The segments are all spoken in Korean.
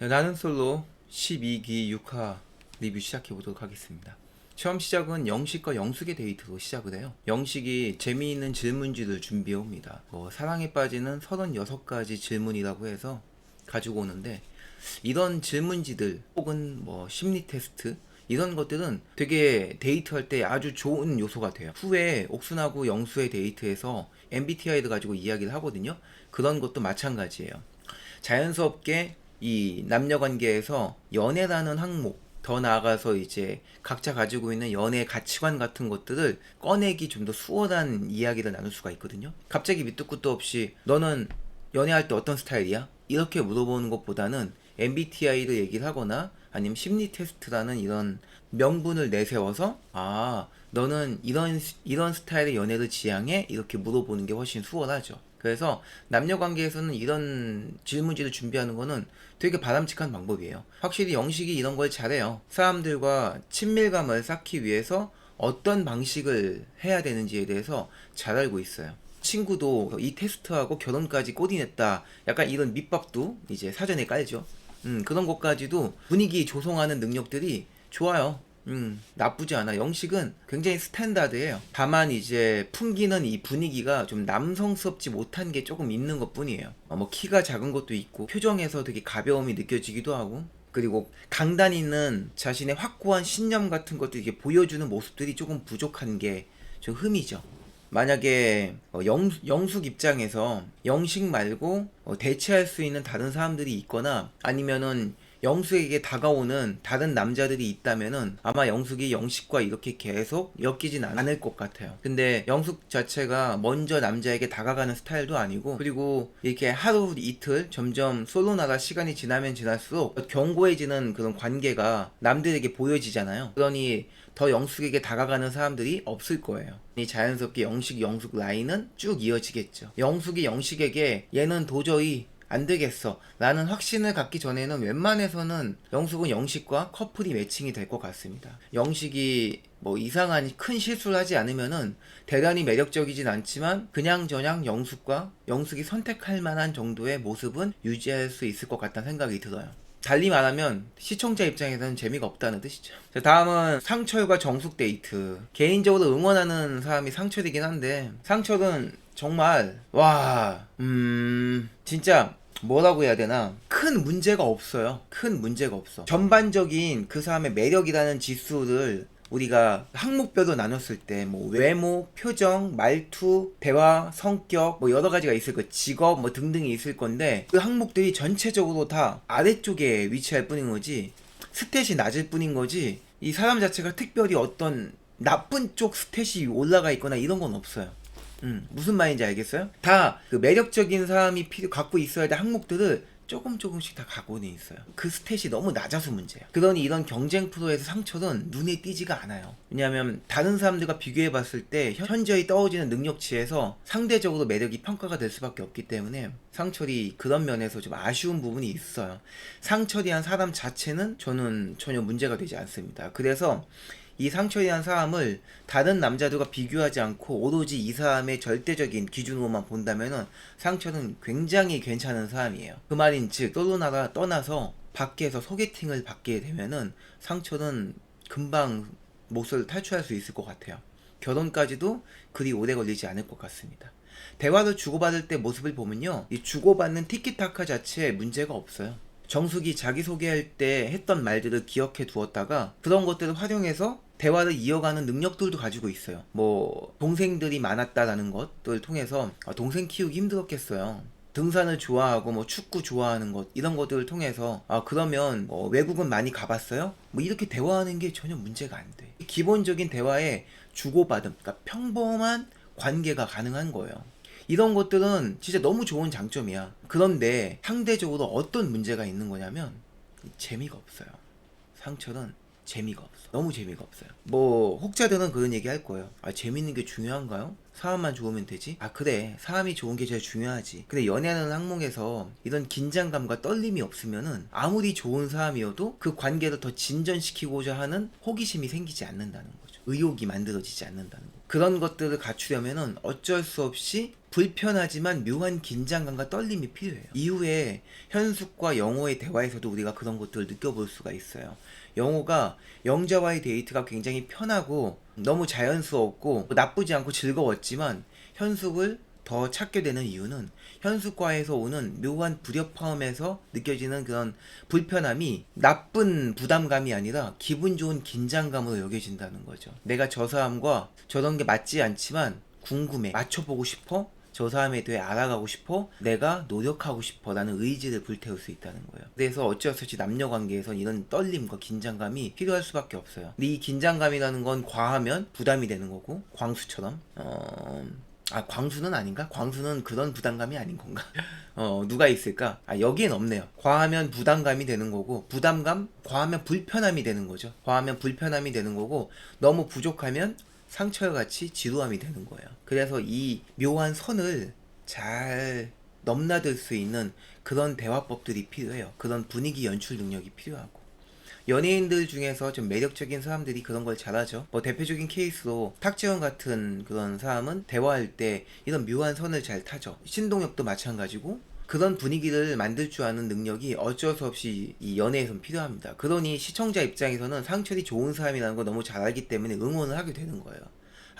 네, 나는 솔로 12기 6화 리뷰 시작해 보도록 하겠습니다. 처음 시작은 영식과 영숙의 데이트로 시작을 해요. 영식이 재미있는 질문지를 준비해 옵니다. 뭐 사랑에 빠지는 36가지 질문이라고 해서 가지고 오는데 이런 질문지들 혹은 뭐 심리 테스트 이런 것들은 되게 데이트할 때 아주 좋은 요소가 돼요. 후에 옥순하고 영수의 데이트에서 MBTI를 가지고 이야기를 하거든요. 그런 것도 마찬가지예요. 자연스럽게 이 남녀 관계에서 연애라는 항목 더 나아가서 이제 각자 가지고 있는 연애 가치관 같은 것들을 꺼내기 좀 더 수월한 이야기를 나눌 수가 있거든요. 갑자기 밑도 끝도 없이 너는 연애할 때 어떤 스타일이야? 이렇게 물어보는 것보다는 MBTI를 얘기를 하거나 아니면 심리 테스트라는 이런 명분을 내세워서 아 너는 이런 이런 스타일의 연애를 지향해 이렇게 물어보는 게 훨씬 수월하죠. 그래서 남녀 관계에서는 이런 질문지를 준비하는 거는 되게 바람직한 방법이에요. 확실히 영식이 이런 걸 잘해요. 사람들과 친밀감을 쌓기 위해서 어떤 방식을 해야 되는지에 대해서 잘 알고 있어요. 친구도 이 테스트하고 결혼까지 꼬디냈다. 약간 이런 밑밥도 이제 사전에 깔죠. 음, 그런 것까지도 분위기 조성하는 능력들이 좋아요. 음, 나쁘지 않아. 영식은 굉장히 스탠다드예요. 다만 이제 풍기는 이 분위기가 좀 남성스럽지 못한 게 조금 있는 것 뿐이에요. 어, 뭐 키가 작은 것도 있고 표정에서 되게 가벼움이 느껴지기도 하고 그리고 강단 있는 자신의 확고한 신념 같은 것도 이게 보여주는 모습들이 조금 부족한 게 좀 흠이죠. 만약에 어, 영, 영숙 입장에서 영식 말고 어, 대체할 수 있는 다른 사람들이 있거나 아니면은 영숙에게 다가오는 다른 남자들이 있다면은 아마 영숙이 영식과 이렇게 계속 엮이진 않을 것 같아요. 근데 영숙 자체가 먼저 남자에게 다가가는 스타일도 아니고 그리고 이렇게 하루 이틀 점점 솔로나라 시간이 지나면 지날수록 견고해지는 그런 관계가 남들에게 보여지잖아요. 그러니 더 영숙에게 다가가는 사람들이 없을 거예요. 이 자연스럽게 영식 영숙 라인은 쭉 이어지겠죠. 영숙이 영식에게 얘는 도저히 안 되겠어. 라는 확신을 갖기 전에는 웬만해서는 영숙은 영식과 커플이 매칭이 될 것 같습니다. 영식이 뭐 이상한 큰 실수를 하지 않으면은 대단히 매력적이진 않지만 그냥 저냥 영숙과 영숙이 선택할 만한 정도의 모습은 유지할 수 있을 것 같다는 생각이 들어요. 달리 말하면 시청자 입장에서는 재미가 없다는 뜻이죠. 자, 다음은 상철과 정숙 데이트. 개인적으로 응원하는 사람이 상철이긴 한데 상철은 정말 와, 음, 진짜 뭐라고 해야 되나 큰 문제가 없어요. 큰 문제가 없어. 전반적인 그 사람의 매력이라는 지수를 우리가 항목별로 나눴을 때 뭐 외모, 표정, 말투, 대화, 성격 뭐 여러 가지가 있을 거 직업 뭐 등등이 있을 건데 그 항목들이 전체적으로 다 아래쪽에 위치할 뿐인 거지 스탯이 낮을 뿐인 거지 이 사람 자체가 특별히 어떤 나쁜 쪽 스탯이 올라가 있거나 이런 건 없어요. 음, 무슨 말인지 알겠어요? 다 그 매력적인 사람이 필요 갖고 있어야 될 항목들을 조금 조금씩 다 갖고는 있어요. 그 스탯이 너무 낮아서 문제야. 그러니 이런 경쟁 프로에서 상처는 눈에 띄지가 않아요. 왜냐하면 다른 사람들과 비교해 봤을 때 현- 현저히 떨어지는 능력치에서 상대적으로 매력이 평가가 될 수밖에 없기 때문에 상철이 그런 면에서 좀 아쉬운 부분이 있어요. 상철이 한 사람 자체는 저는 전혀 문제가 되지 않습니다. 그래서 이 상처이한 사람을 다른 남자들과 비교하지 않고 오로지 이 사람의 절대적인 기준으로만 본다면은 상처는 굉장히 괜찮은 사람이에요. 그 말인 즉 솔로나가 떠나서 밖에서 소개팅을 받게 되면은 상처는 금방 몫을 탈출할 수 있을 것 같아요. 결혼까지도 그리 오래 걸리지 않을 것 같습니다. 대화를 주고받을 때 모습을 보면요. 이 주고받는 티키타카 자체에 문제가 없어요. 정숙이 자기소개할 때 했던 말들을 기억해 두었다가 그런 것들을 활용해서 대화를 이어가는 능력들도 가지고 있어요. 뭐 동생들이 많았다라는 것들 통해서 아, 동생 키우기 힘들었겠어요. 등산을 좋아하고 뭐 축구 좋아하는 것 이런 것들을 통해서 아 그러면 뭐 외국은 많이 가봤어요? 뭐 이렇게 대화하는 게 전혀 문제가 안 돼. 기본적인 대화에 주고받음, 그러니까 평범한 관계가 가능한 거예요. 이런 것들은 진짜 너무 좋은 장점이야. 그런데 상대적으로 어떤 문제가 있는 거냐면 재미가 없어요. 상처는 재미가 없어. 너무 재미가 없어요. 뭐 혹자들은 그런 얘기 할 거예요. 아 재밌는 게 중요한가요? 사람만 좋으면 되지? 아 그래 사람이 좋은 게 제일 중요하지. 근데 연애하는 항목에서 이런 긴장감과 떨림이 없으면은 아무리 좋은 사람이어도 그 관계를 더 진전시키고자 하는 호기심이 생기지 않는다는 거죠. 의욕이 만들어지지 않는다는 거. 그런 것들을 갖추려면은 어쩔 수 없이 불편하지만 묘한 긴장감과 떨림이 필요해요. 이후에 현숙과 영호의 대화에서도 우리가 그런 것들을 느껴볼 수가 있어요. 영호가 영자와의 데이트가 굉장히 편하고 너무 자연스럽고 나쁘지 않고 즐거웠지만 현숙을 더 찾게 되는 이유는 현숙과에서 오는 묘한 불협화음에서 느껴지는 그런 불편함이 나쁜 부담감이 아니라 기분 좋은 긴장감으로 여겨진다는 거죠. 내가 저 사람과 저런 게 맞지 않지만 궁금해. 맞춰보고 싶어? 저 사람에 대해 알아가고 싶어? 내가 노력하고 싶어. 라는 의지를 불태울 수 있다는 거예요. 그래서 없이 남녀 관계에선 이런 떨림과 긴장감이 필요할 수밖에 없어요. 근데 이 긴장감이라는 건 과하면 부담이 되는 거고, 광수처럼. 어... 아, 광수는 아닌가? 광수는 그런 부담감이 아닌 건가? 어, 누가 있을까? 아, 여기엔 없네요. 과하면 부담감이 되는 거고, 부담감? 과하면 불편함이 되는 거죠. 과하면 불편함이 되는 거고, 너무 부족하면 상처같이 지루함이 되는 거예요. 그래서 이 묘한 선을 잘 넘나들 수 있는 그런 대화법들이 필요해요. 그런 분위기 연출 능력이 필요하고. 연예인들 중에서 좀 매력적인 사람들이 그런 걸 잘하죠. 뭐 대표적인 케이스로 탁재훈 같은 그런 사람은 대화할 때 이런 묘한 선을 잘 타죠. 신동엽도 마찬가지고 그런 분위기를 만들 줄 아는 능력이 어쩔 수 없이 이 연애에선 필요합니다. 그러니 시청자 입장에서는 상철이 좋은 사람이라는 걸 너무 잘 알기 때문에 응원을 하게 되는 거예요.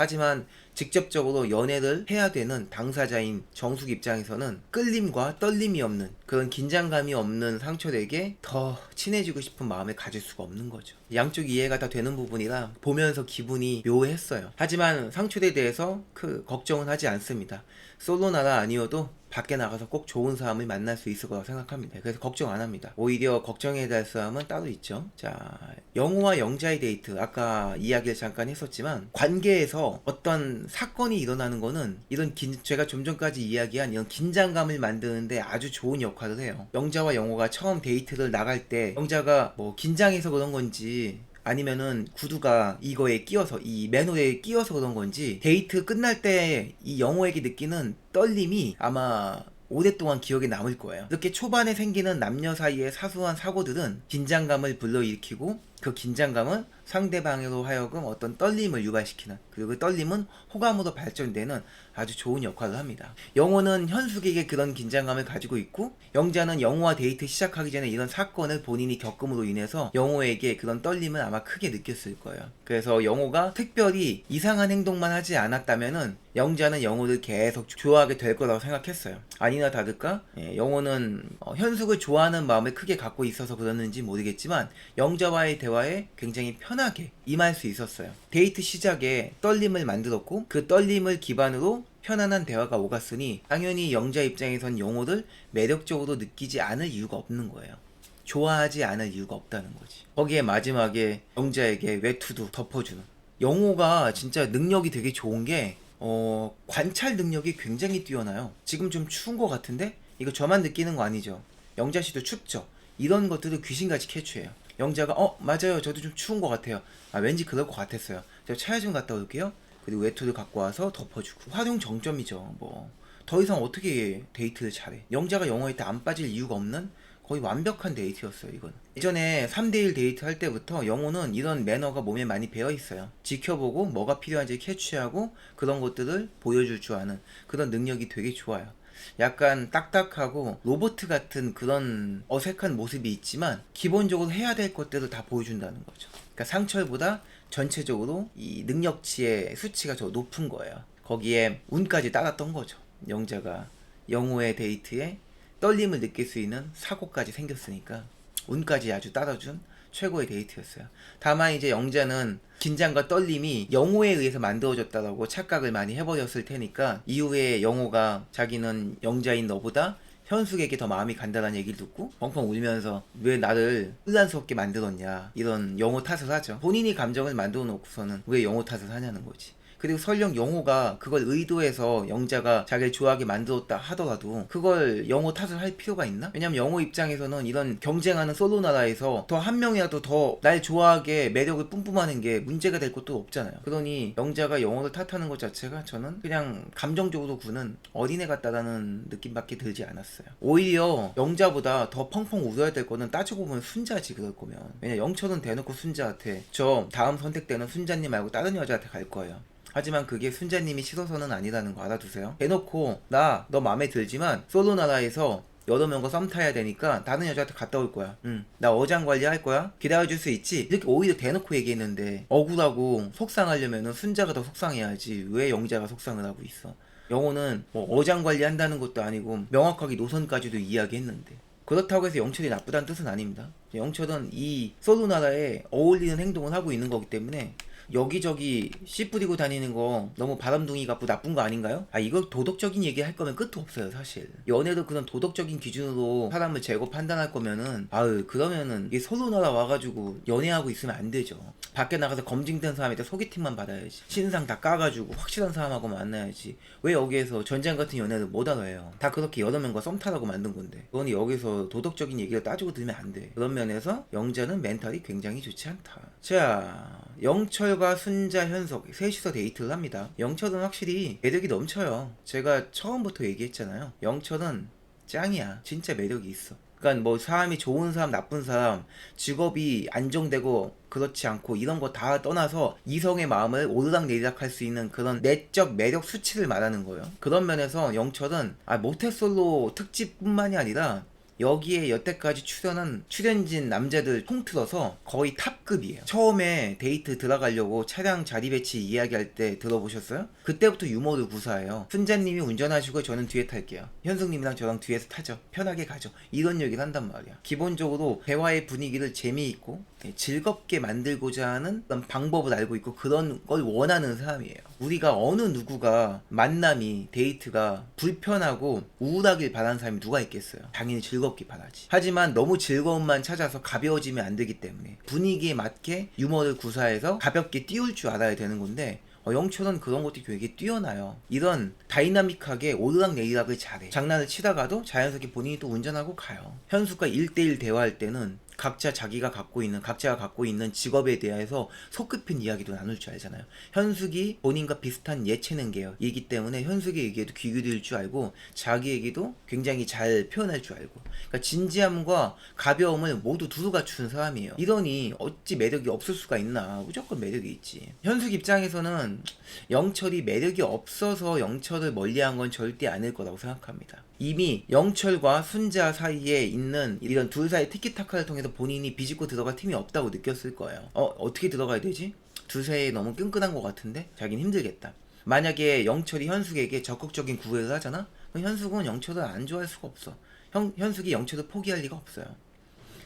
하지만 직접적으로 연애를 해야 되는 당사자인 정숙 입장에서는 끌림과 떨림이 없는 그런 긴장감이 없는 상철에게 더 친해지고 싶은 마음을 가질 수가 없는 거죠. 양쪽 이해가 다 되는 부분이라 보면서 기분이 묘했어요. 하지만 상철에 대해서 그 걱정은 하지 않습니다. 솔로나라 아니어도 밖에 나가서 꼭 좋은 사람을 만날 수 있을 거라고 생각합니다. 그래서 걱정 안 합니다. 오히려 걱정해야 될 사람은 따로 있죠. 자, 영호와 영자의 데이트. 아까 이야기를 잠깐 했었지만 관계에서 어떤 사건이 일어나는 거는 이런 긴, 제가 좀 전까지 이야기한 이런 긴장감을 만드는데 아주 좋은 역할을 해요. 영자와 영호가 처음 데이트를 나갈 때 영자가 뭐 긴장해서 그런 건지 아니면은 구두가 이거에 끼어서 이 맨홀에 끼어서 그런 건지 데이트 끝날 때 이 영호에게 느끼는 떨림이 아마 오랫동안 기억에 남을 거예요. 이렇게 초반에 생기는 남녀 사이의 사소한 사고들은 긴장감을 불러일으키고 그 긴장감은 상대방으로 하여금 어떤 떨림을 유발시키는 그리고 그 떨림은 호감으로 발전되는 아주 좋은 역할을 합니다. 영호는 현숙에게 그런 긴장감을 가지고 있고 영자는 영호와 데이트 시작하기 전에 이런 사건을 본인이 겪음으로 인해서 영호에게 그런 떨림을 아마 크게 느꼈을 거예요. 그래서 영호가 특별히 이상한 행동만 하지 않았다면은 영자는 영호를 계속 좋아하게 될 거라고 생각했어요. 아니나 다를까? 예, 영호는 어, 현숙을 좋아하는 마음을 크게 갖고 있어서 그랬는지 모르겠지만 영자와의 대화 에 굉장히 편하게 임할 수 있었어요. 데이트 시작에 떨림을 만들었고 그 떨림을 기반으로 편안한 대화가 오갔으니 당연히 영자 입장에선 영호를 매력적으로 느끼지 않을 이유가 없는 거예요. 좋아하지 않을 이유가 없다는 거지. 거기에 마지막에 영자에게 외투도 덮어주는. 영호가 진짜 능력이 되게 좋은 게 어, 관찰 능력이 굉장히 뛰어나요. 지금 좀 추운 것 같은데? 이거 저만 느끼는 거 아니죠? 영자 씨도 춥죠? 이런 것들을 귀신같이 캐치해요. 영자가, 어, 맞아요. 저도 좀 추운 것 같아요. 아, 왠지 그럴 것 같았어요. 저 차에 좀 갔다 올게요. 그리고 외투를 갖고 와서 덮어주고. 활용 정점이죠. 뭐. 더 이상 어떻게 데이트를 잘해. 영자가 영어에 때안 빠질 이유가 없는 거의 완벽한 데이트였어요, 이건. 예전에 3대1 데이트 할 때부터 영호는 이런 매너가 몸에 많이 배어 있어요. 지켜보고 뭐가 필요한지 캐치하고 그런 것들을 보여줄 줄 아는 그런 능력이 되게 좋아요. 약간 딱딱하고 로봇 같은 그런 어색한 모습이 있지만 기본적으로 해야 될 것들을 다 보여준다는 거죠. 그러니까 상철보다 전체적으로 이 능력치의 수치가 더 높은 거예요. 거기에 운까지 따랐던 거죠. 영자가 영호의 데이트에 떨림을 느낄 수 있는 사고까지 생겼으니까 운까지 아주 따라준 최고의 데이트였어요. 다만 이제 영자는 긴장과 떨림이 영호에 의해서 만들어졌다라고 착각을 많이 해버렸을 테니까 이후에 영호가 자기는 영자인 너보다 현숙에게 더 마음이 간다는 얘기를 듣고 펑펑 울면서 왜 나를 혼란스럽게 만들었냐 이런 영호 탓을 하죠. 본인이 감정을 만들어 놓고서는 왜 영호 탓을 하냐는 거지. 그리고 설령 영호가 그걸 의도해서 영자가 자기를 좋아하게 만들었다 하더라도 그걸 영호 탓을 할 필요가 있나? 왜냐면 영호 입장에서는 이런 경쟁하는 솔로 나라에서 더 한 명이라도 더 날 좋아하게 매력을 뿜뿜하는 게 문제가 될 것도 없잖아요. 그러니 영자가 영호를 탓하는 것 자체가 저는 그냥 감정적으로 구는 어린애 같다라는 느낌밖에 들지 않았어요. 오히려 영자보다 더 펑펑 울어야 될 거는 따지고 보면 순자지 그럴 거면. 왜냐 영철은 대놓고 순자한테 저 다음 선택되는 순자님 말고 다른 여자한테 갈 거예요. 하지만 그게 순자님이 싫어서는 아니라는 거 알아두세요. 대놓고 나 너 마음에 들지만 솔로 나라에서 여러 명과 썸 타야 되니까 다른 여자한테 갔다 올 거야. 응. 나 어장 관리할 거야. 기다려줄 수 있지. 이렇게 오히려 대놓고 얘기했는데 억울하고 속상하려면은 순자가 더 속상해야지. 왜 영자가 속상을 하고 있어? 영호는 뭐 어장 관리한다는 것도 아니고 명확하게 노선까지도 이야기했는데 그렇다고 해서 영철이 나쁘다는 뜻은 아닙니다. 영철은 이 솔로 나라에 어울리는 행동을 하고 있는 거기 때문에 여기저기 씨 뿌리고 다니는 거 너무 바람둥이 같고 나쁜 거 아닌가요? 아 이거 도덕적인 얘기 할 거면 끝도 없어요 사실. 연애도 그런 도덕적인 기준으로 사람을 재고 판단할 거면은 아유 그러면은 이 솔로 나라 와가지고 연애하고 있으면 안 되죠. 밖에 나가서 검증된 사람한테 소개팅만 받아야지. 신상 다 까가지고 확실한 사람하고 만나야지. 왜 여기에서 전쟁 같은 연애를 못 알아요? 다 그렇게 여러 명과 썸 타라고 만든 건데. 그건 여기서 도덕적인 얘기를 따지고 들으면 안 돼. 그런 면에서 영자는 멘탈이 굉장히 좋지 않다. 자 영철 과 순자 현석 셋이서 데이트를 합니다. 영철은 확실히 매력이 넘쳐요. 제가 처음부터 얘기했잖아요. 영철은 짱이야. 진짜 매력이 있어. 그러니까 뭐 사람이 좋은 사람 나쁜 사람 직업이 안정되고 그렇지 않고 이런 거 다 떠나서 이성의 마음을 오르락 내리락 할 수 있는 그런 내적 매력 수치를 말하는 거예요. 그런 면에서 영철은 아 모태솔로 특집뿐만이 아니라 여기에 여태까지 출연한 출연진 남자들 통틀어서 거의 탑급이에요. 처음에 데이트 들어가려고 차량 자리 배치 이야기할 때 들어보셨어요? 그때부터 유머를 구사해요. 순자님이 운전하시고 저는 뒤에 탈게요. 현승님이랑 저랑 뒤에서 타죠. 편하게 가죠. 이런 얘기를 한단 말이야. 기본적으로 대화의 분위기를 재미있고 네, 즐겁게 만들고자 하는 그런 방법을 알고 있고 그런 걸 원하는 사람이에요. 우리가 어느 누구가 만남이 데이트가 불편하고 우울하길 바라는 사람이 누가 있겠어요? 당연히 즐겁길 바라지. 하지만 너무 즐거움만 찾아서 가벼워지면 안 되기 때문에 분위기에 맞게 유머를 구사해서 가볍게 띄울 줄 알아야 되는 건데 어, 영철은 그런 것도 되게 뛰어나요. 이런 다이나믹하게 오르락 내리락을 잘해. 장난을 치다가도 자연스럽게 본인이 또 운전하고 가요. 현숙과 1대1 대화할 때는 각자 자기가 갖고 있는 각자가 갖고 있는 직업에 대해서 속 깊은 이야기도 나눌 줄 알잖아요. 현숙이 본인과 비슷한 예체능 계열이기 때문에 현숙의 얘기에도 귀 기울일 줄 알고 자기 얘기도 굉장히 잘 표현할 줄 알고 그러니까 진지함과 가벼움을 모두 두루 갖춘 사람이에요. 이러니 어찌 매력이 없을 수가 있나? 무조건 매력이 있지. 현숙 입장에서는 영철이 매력이 없어서 영철을 멀리한 건 절대 아닐 거라고 생각합니다. 이미 영철과 순자 사이에 있는 이런 둘 사이 티키타카를 통해서 본인이 비집고 들어갈 팀이 없다고 느꼈을 거예요. 어, 어떻게 들어가야 되지? 둘 사이에 너무 끈끈한 것 같은데? 자기는 힘들겠다. 만약에 영철이 현숙에게 적극적인 구애를 하잖아? 그럼 현숙은 영철을 안 좋아할 수가 없어. 형, 현숙이 영철을 포기할 리가 없어요.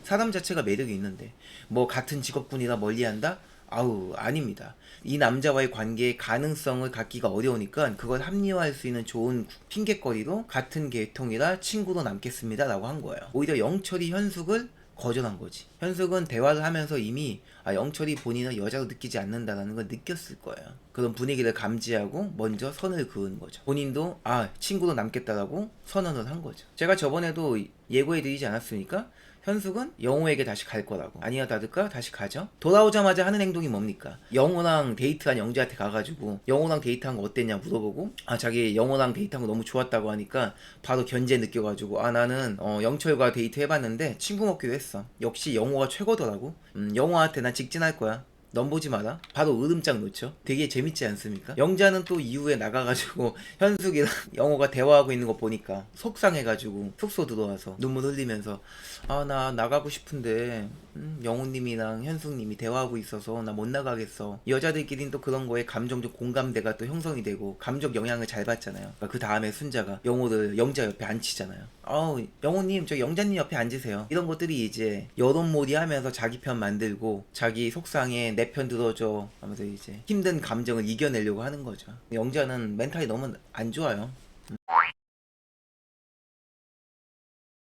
사람 자체가 매력이 있는데 뭐 같은 직업군이라 멀리한다? 아우 아닙니다. 이 남자와의 관계의 가능성을 갖기가 어려우니까 그걸 합리화할 수 있는 좋은 핑계거리로 같은 계통이라 친구로 남겠습니다 라고 한 거예요. 오히려 영철이 현숙을 거절한 거지. 현숙은 대화를 하면서 이미 아, 영철이 본인을 여자로 느끼지 않는다라는 걸 느꼈을 거예요. 그런 분위기를 감지하고 먼저 선을 그은 거죠. 본인도 아 친구로 남겠다라고 선언을 한 거죠. 제가 저번에도 예고해드리지 않았습니까? 현숙은 영호에게 다시 갈 거라고. 아니야 다들까? 다시 가죠. 돌아오자마자 하는 행동이 뭡니까? 영호랑 데이트한 영지한테 가가지고 영호랑 데이트한 거 어땠냐 물어보고 아 자기 영호랑 데이트한 거 너무 좋았다고 하니까 바로 견제 느껴가지고 아 나는 어, 영철과 데이트 해봤는데 친구 먹기로 했어. 역시 영호가 최고더라고. 음, 영호한테 난 직진할 거야. 넌 보지 마라. 바로 으름장 놓죠. 되게 재밌지 않습니까? 영자는 또 이후에 나가가지고 현숙이랑 영호가 대화하고 있는 거 보니까 속상해가지고 숙소 들어와서 눈물 흘리면서 아 나 나가고 싶은데 음, 영호님이랑 현숙님이 대화하고 있어서 나 못 나가겠어. 여자들끼리는 또 그런 거에 감정적 공감대가 또 형성이 되고 감정 영향을 잘 받잖아요. 그 다음에 순자가 영호를 영자 옆에 앉히잖아요. 아우 영호님 저 영자님 옆에 앉으세요. 이런 것들이 이제 여론몰이 하면서 자기 편 만들고 자기 속상해 내 편 들어줘 하면서 이제 힘든 감정을 이겨내려고 하는 거죠. 영자는 멘탈이 너무 안 좋아요.